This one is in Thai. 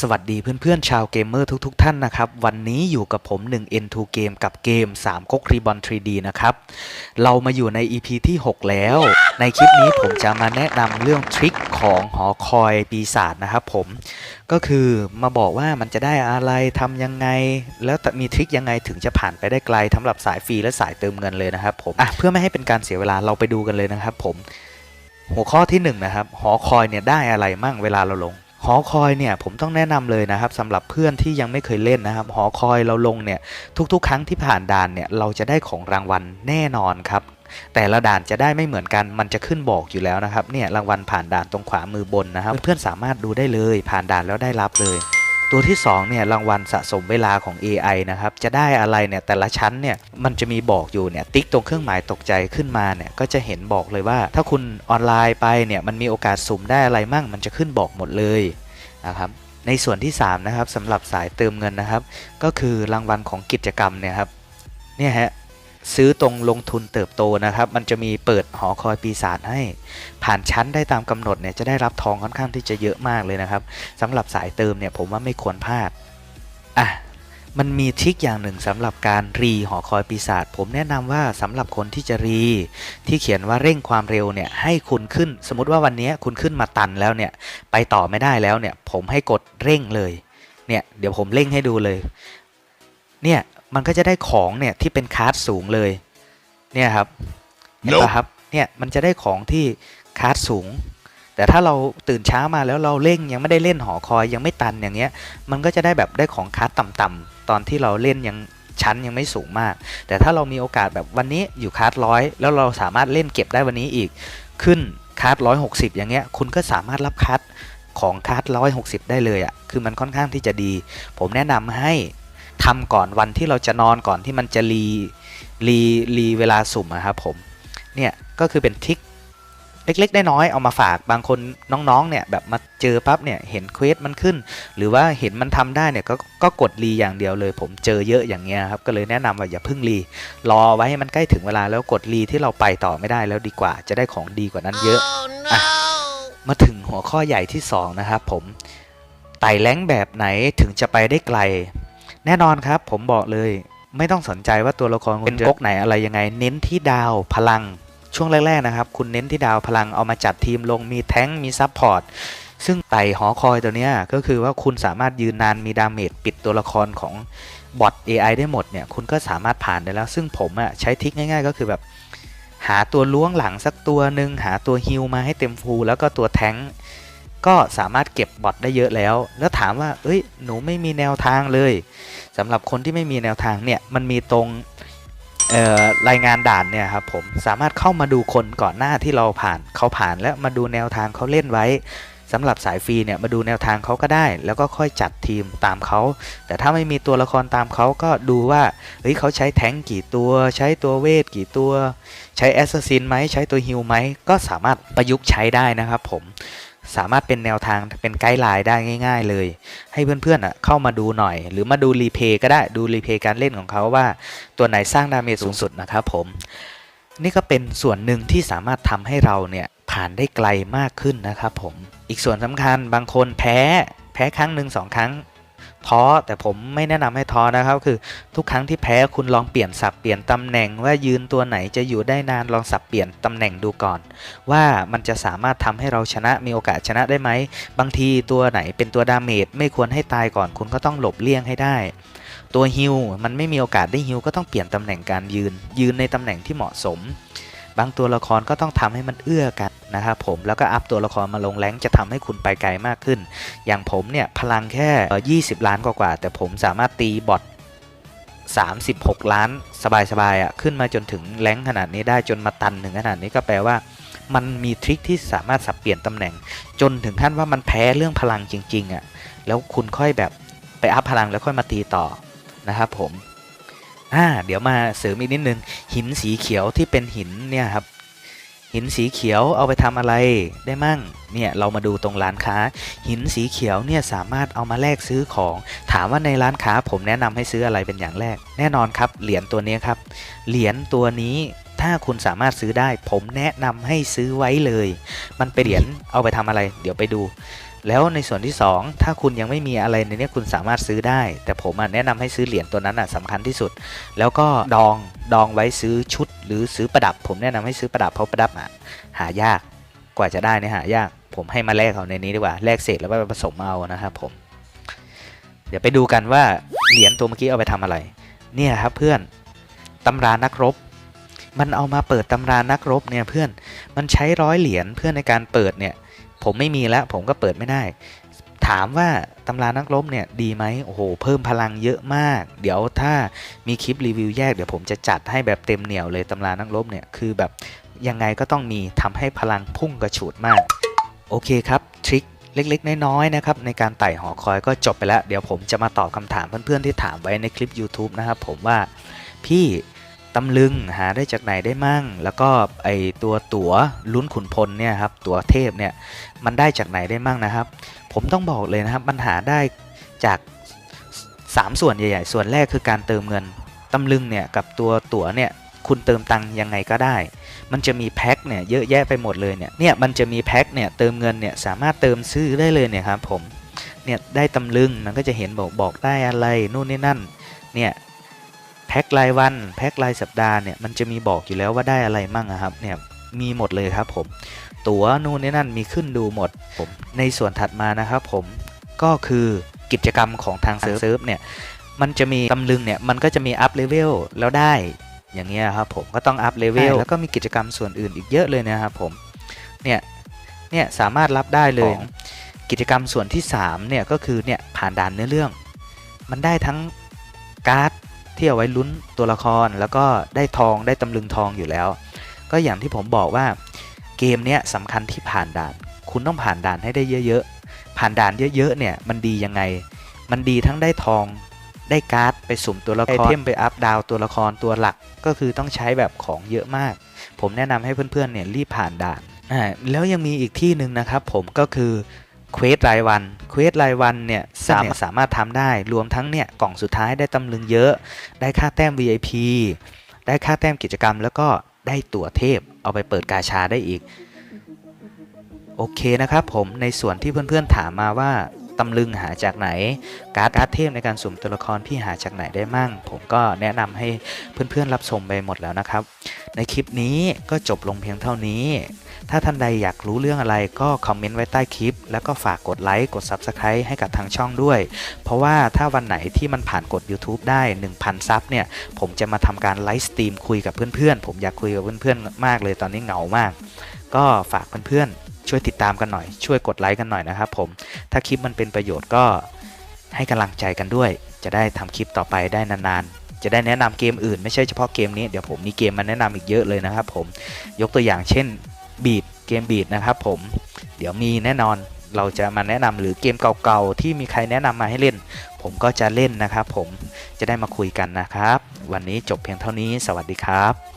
สวัสดีเพื่อนๆ ชาวเกมเมอร์ทุกๆ ท่านนะครับ วันนี้อยู่กับผม 1 N2 เกมกับเกม 3ก๊กรีบอน 3D นะครับ เรามาอยู่ใน EP ที่ 6 แล้ว ในคลิปนี้ผมจะมาแนะนำเรื่องทริคของหอคอยปีศาจนะครับผม ก็คือมาบอกว่ามันจะได้อะไรทำยังไง แล้วมีทริคยังไงถึงจะผ่านไปได้ไกลสำหรับสายฟรีและสายเติมเงินเลยนะครับผมอะเพื่อไม่ให้เป็นการเสียเวลาเราไปดูกันเลยนะครับผม หัวข้อที่หนึ่งนะครับหอคอยเนี่ยได้อะไรมั่งเวลาเราลง หอคอยเนี่ยผมต้องแนะนำเลยนะครับสำหรับเพื่อนที่ยังไม่เคยเล่นนะครับ หอคอยเราลงเนี่ยทุกๆ ครั้งที่ผ่านด่านเนี่ยเราจะได้ของรางวัลแน่นอนครับแต่ละด่านจะได้ไม่เหมือนกัน มันจะขึ้นบอกอยู่แล้วนะครับ เนี่ยรางวัลผ่านด่านตรงขวามือบนนะครับ เพื่อนๆสามารถดูได้เลย ผ่านด่านแล้วได้รับเลย ตัวที่2เนี่ยรางวัลสะสมเวลาของ AI นะครับ จะได้อะไรเนี่ยแต่ละชั้นเนี่ยมันจะมีบอกอยู่เนี่ยติ๊กตรงเครื่องหมายตกใจขึ้นมาเนี่ยก็จะเห็นบอกเลยว่า ถ้าคุณออนไลน์ไปเนี่ยมันมีโอกาสสุ่มได้อะไรมั่ง มันจะขึ้นบอกหมดเลยนะครับในส่วนที่ 3 นะครับสำหรับสายเติมเงินนะครับ ก็คือรางวัลของกิจกรรมเนี่ยครับเนี่ยฮะ ซื้อตรงลงทุนเติบโตนะครับ มันจะมีเปิดหอคอยปีศาจให้ ผ่านชั้นได้ตามกำหนดเนี่ยจะได้รับทองค่อนข้างที่จะเยอะมากเลยนะครับสำหรับสายเติมเนี่ยผมว่าไม่ควรพลาดอะมันมีทริคอย่างหนึ่งสำหรับการรีหอคอยปีศาจผมแนะนำว่าสำหรับคนที่จะรีที่เขียนว่าเร่งความเร็วเนี่ยให้คุณขึ้น สมมติว่าวันนี้คุณขึ้นมาตันแล้วเนี่ยไปต่อไม่ได้แล้วเนี่ยผมให้กดเร่งเลยเนี่ยเดี๋ยวผมเร่งให้ดูเลยเนี่ย มันก็จะได้ของเนี่ยที่เป็นคาร์ดสูงเลยเนี่ยครับเห็นปะครับเนี่ยมันจะได้ของที่คาร์ดสูง แต่ถ้าเราตื่นเช้ามาแล้วเราเร่งยังไม่ได้เล่นหอคอยยังไม่ตันอย่างเงี้ย มันก็จะได้แบบได้ของคาร์ดต่ำๆตอนที่เราเล่นยังชั้นยังไม่สูงมาก แต่ถ้าเรามีโอกาสแบบวันนี้อยู่คาร์ดร้อยแล้วเราสามารถเล่นเก็บได้วันนี้อีก ขึ้นคาร์ดร้อยหกสิบอย่างเงี้ยคุณก็สามารถรับคาร์ดของคาร์ดร้อยหกสิบได้เลยอะ่ะคือมันค่อนข้างที่จะดี ผมแนะนำให้ ทำก่อนวันที่เราจะนอนก่อนที่มันจะรีรีรีเวลาสุ่มอะครับผมเนี่ยก็คือเป็นทริคเล็กๆได้น้อยๆเอามาฝากบางคนน้องๆเนี่ยแบบมาเจอปั๊บเนี่ยเห็นเควสมันขึ้น หรือว่าเห็นมันทำได้เนี่ยก็ก็กดรีอย่างเดียวเลย ผมเจอเยอะอย่างเงี้ยครับก็เลยแนะนำว่าอย่าเพิ่งรีรอไว้ให้มันใกล้ถึงเวลาแล้วกดรีที่เราไปต่อไม่ได้แล้วดีกว่า จะได้ของดีกว่านั้นเยอะอะมาถึงหัวข้อใหญ่ที่2นะครับผมไต่แรงแบบไหนถึงจะไปได้ไกล แน่นอนครับ ผมบอกเลย ไม่ต้องสนใจว่าตัวละครคุณเป็นก๊กไหนอะไรยังไง เน้นที่ดาวพลัง ช่วงแรกๆนะครับ คุณเน้นที่ดาวพลังเอามาจัดทีมลงมีแท้งมีซับพอร์ตซึ่งไต่หอคอยตัวเนี้ยก็คือว่าคุณสามารถยืนนานมีดาเมจปิดตัวละครของบอท AI ได้หมดเนี่ย คุณก็สามารถผ่านได้แล้ว ซึ่งผมอะใช้ทริคง่าย ๆ ก็คือแบบ หาตัวล้วงหลังสักตัวหนึ่งหาตัวฮิลมาให้เต็มฟูลแล้วก็ตัวแท้ง ก็สามารถเก็บบอทได้เยอะแล้ว แล้วถามว่า เอ้ย หนูไม่มีแนวทางเลยสำหรับคนที่ไม่มีแนวทางเนี่ย มันมีตรงรายงานด่านเนี่ยครับผมสามารถเข้ามาดูคนก่อนหน้าที่เราผ่านเขาผ่านแล้วมาดูแนวทางเขาเล่นไว้สำหรับสายฟรีเนี่ยมาดูแนวทางเขาก็ได้ แล้วก็ค่อยจัดทีมตามเขา แต่ถ้าไม่มีตัวละครตามเขาก็ดูว่าเฮ้ยเขาใช้แท้งกี่ตัว ใช้ตัวเวทกี่ตัว ใช้แอสซัสซินไหมใช้ตัวฮิลไหมก็สามารถประยุกต์ใช้ได้นะครับผม สามารถเป็นแนวทางเป็นไกด์ไลน์ได้ง่าย ๆ เลย ให้เพื่อนๆเข้ามาดูหน่อย หรือมาดูรีเพย์ก็ได้ดูรีเพย์การเล่นของเขาว่าตัวไหนสร้างดาเมจสูงสุดนะครับผมนี่ก็เป็นส่วนหนึ่งที่สามารถทำให้เราเนี่ยผ่านได้ไกลมากขึ้นนะครับผม อีกส่วนสำคัญบางคนแพ้ แพ้ครั้งหนึ่งสองครั้ง ท้อแต่ผมไม่แนะนำให้ท้อนะครับคือทุกครั้งที่แพ้คุณลองเปลี่ยนสับเปลี่ยนตำแหน่งว่ายืนตัวไหนจะอยู่ได้นานลองสับเปลี่ยนตำแหน่งดูก่อน ว่ามันจะสามารถทำให้เราชนะมีโอกาสชนะได้ไหม บางทีตัวไหนเป็นตัวดาเมจไม่ควรให้ตายก่อนคุณก็ต้องหลบเลี่ยงให้ได้ ตัวฮิลมันไม่มีโอกาสได้ฮิลก็ต้องเปลี่ยนตำแหน่งการยืน ยืนในตำแหน่งที่เหมาะสม บางตัวละครก็ต้องทำให้มันเอื้อกันนะครับผมแล้วก็อัพตัวละครมาลงแรงจะทำให้คุณไปไกลมากขึ้น อย่างผมเนี่ยพลังแค่ 20 ล้านกว่าๆแต่ผมสามารถตีบอท36 ล้านสบายๆอะขึ้นมาจนถึงแรงขนาดนี้ได้จนมาตันถึงขนาดนี้ก็แปลว่ามันมีทริคที่สามารถสับเปลี่ยนตำแหน่ง จนถึงขั้นว่ามันแพ้เรื่องพลังจริงๆอะแล้วคุณค่อยแบบไปอัพพลังแล้วค่อยมาตีต่อนะครับผม อ่าเดี๋ยวมาเสริมอีกนิดนึงหินสีเขียวที่เป็นหินเนี่ยครับหินสีเขียวเอาไปทำอะไรได้มั่งเนี่ยเรามาดูตรงร้านค้า หินสีเขียวเนี่ยสามารถเอามาแลกซื้อของ ถามว่าในร้านค้าผมแนะนำให้ซื้ออะไรเป็นอย่างแรก แน่นอนครับเหรียญตัวนี้ครับเหรียญตัวนี้ถ้าคุณสามารถซื้อได้ ผมแนะนำให้ซื้อไว้เลย มันเป็นเหรียญเอาไปทำอะไร เดี๋ยวไปดู แล้วในส่วนที่ 2 ถ้าคุณยังไม่มีอะไรในนี้คุณสามารถซื้อได้ แต่ผมแนะนำให้ซื้อเหรียญตัวนั้นอะสำคัญที่สุด แล้วก็ดองดองไว้ซื้อชุด หรือซื้อประดับ ผมแนะนำให้ซื้อประดับเพราะประดับอะหายากกว่าจะได้เนี่ยหายาก ผมให้มาแลกเอาในนี้ดีกว่าแลกเศษแล้วไปผสมเอานะครับผม เดี๋ยวไปดูกันว่าเหรียญตัวเมื่อกี้เอาไปทำอะไร เนี่ยครับเพื่อนตำรานักรบ มันเอามาเปิดตำรานักรบเนี่ยเพื่อนมันใช้ร้อยเหรียญเพื่อนในการเปิดเนี่ย ผมไม่มีแล้ว ผมก็เปิดไม่ได้ ถามว่าตำรานักรบเนี่ยดีไหมโอ้โห เพิ่มพลังเยอะมาก เดี๋ยวถ้ามีคลิปรีวิวแยกเดี๋ยวผมจะจัดให้แบบเต็มเหนียวเลยตำรานักรบเนี่ยคือแบบยังไงก็ต้องมีทำให้พลังพุ่งกระฉูดมาก โอเคครับทริคเล็กๆ น้อยๆนะครับในการไต่หอคอยก็จบไปแล้ว เดี๋ยวผมจะมาตอบคำถามเพื่อนๆที่ถามไว้ในคลิป YouTube นะครับผมว่าพี่ ตำลึงหาได้จากไหนได้มั่ง แล้วก็ไอตัวตั๋วลุ้นขุนพลเนี่ยครับตั๋วเทพเนี่ยมันได้จากไหนได้มั่งนะครับ ผมต้องบอกเลยนะครับมันหาได้จาก 3 ส่วนใหญ่ๆ ส่วนแรกคือการเติมเงินตำลึงเนี่ยกับตัวตั๋วเนี่ยคุณเติมตังค์ยังไงก็ได้ มันจะมีแพ็คเนี่ยเยอะแยะไปหมดเลยเนี่ย เนี่ยมันจะมีแพ็คเนี่ยเติมเงินเนี่ยสามารถเติมซื้อได้เลยเนี่ยครับผม เนี่ยได้ตำลึงมันก็จะเห็นบอกบอกได้อะไรนู่นนี่นั่น เนี่ย พ็ครายวัน แพ็ครายสัปดาห์เนี่ยมันจะมีบอกอยู่แล้วว่าได้อะไรมั่งอะครับเนี่ยมีหมดเลยครับผม ตั๋วนู่นนี่นั่นมีขึ้นดูหมดผมในส่วนถัดมานะครับผมก็คือกิจกรรมของทางเซิร์ฟเนี่ยมันจะมีตำลึงเนี่ยมันก็จะมีอัพเลเวลแล้วได้อย่างเงี้ยครับผมก็ต้องอัพเลเวลแล้วก็มีกิจกรรมส่วนอื่นอีกเยอะเลยนะครับผมเนี่ยเนี่ยสามารถรับได้เลย กิจกรรมส่วนที่3เนี่ยก็คือเนี่ยผ่านด่านเนื้อเรื่อง มันได้ทั้งการ์ด ที่เอาไว้ลุ้นตัวละครแล้วก็ได้ทองได้ตำลึงทองอยู่แล้ว ก็อย่างที่ผมบอกว่าเกมเนี้ยสำคัญที่ผ่านด่าน คุณต้องผ่านด่านให้ได้เยอะๆ ผ่านด่านเยอะๆเนี่ยมันดียังไง มันดีทั้งได้ทองได้การ์ดไปสุ่มตัวละครไอเทมไปอัพดาวตัวละครตัวหลักก็คือต้องใช้แบบของเยอะมาก ผมแนะนำให้เพื่อนๆเนี่ยรีบผ่านด่านอ่าแล้วยังมีอีกที่หนึ่งนะครับผมก็คือ เควสรายวันเควสรายวันเนี่ยสามสามารถทำได้รวมทั้งเนี่ยกล่องสุดท้ายได้ตำลึงเยอะ ได้ค่าแต้ม VIP ได้ค่าแต้มกิจกรรม แล้วก็ได้ตั๋วเทพเอาไปเปิดกาชาได้อีก โอเคนะครับผมในส่วนที่เพื่อนๆถามมาว่า ตำลึงหาจากไหน การ์ดการ์ดเทพในการสุ่มตัวละครพี่หาจากไหนได้มั่ง ผมก็แนะนำให้เพื่อนๆรับชมไปหมดแล้วนะครับ ในคลิปนี้ก็จบลงเพียงเท่านี้ ถ้าท่านใดอยากรู้เรื่องอะไรก็คอมเมนต์ไว้ใต้คลิป แล้วก็ฝากกดไลค์กด Subscribe ให้กับทางช่องด้วย เพราะว่าถ้าวันไหนที่มันผ่านกด YouTube ได้ 1,000 ซับเนี่ย ผมจะมาทำการไลฟ์สตรีมคุยกับเพื่อนๆผมอยากคุยกับเพื่อนๆมากเลยตอนนี้เหงามาก ก็ฝากเพื่อนๆ ช่วยติดตามกันหน่อย ช่วยกดไลค์กันหน่อยนะครับผม ถ้าคลิปมันเป็นประโยชน์ก็ให้กำลังใจกันด้วย จะได้ทำคลิปต่อไปได้นานๆ จะได้แนะนำเกมอื่นไม่ใช่เฉพาะเกมนี้ เดี๋ยวผมมีเกมมาแนะนำอีกเยอะเลยนะครับผม ยกตัวอย่างเช่นบีดเกมบีดนะครับผม เดี๋ยวมีแน่นอนเราจะมาแนะนำหรือเกมเก่าๆที่มีใครแนะนำมาให้เล่น ผมก็จะเล่นนะครับผม จะได้มาคุยกันนะครับ วันนี้จบเพียงเท่านี้ สวัสดีครับ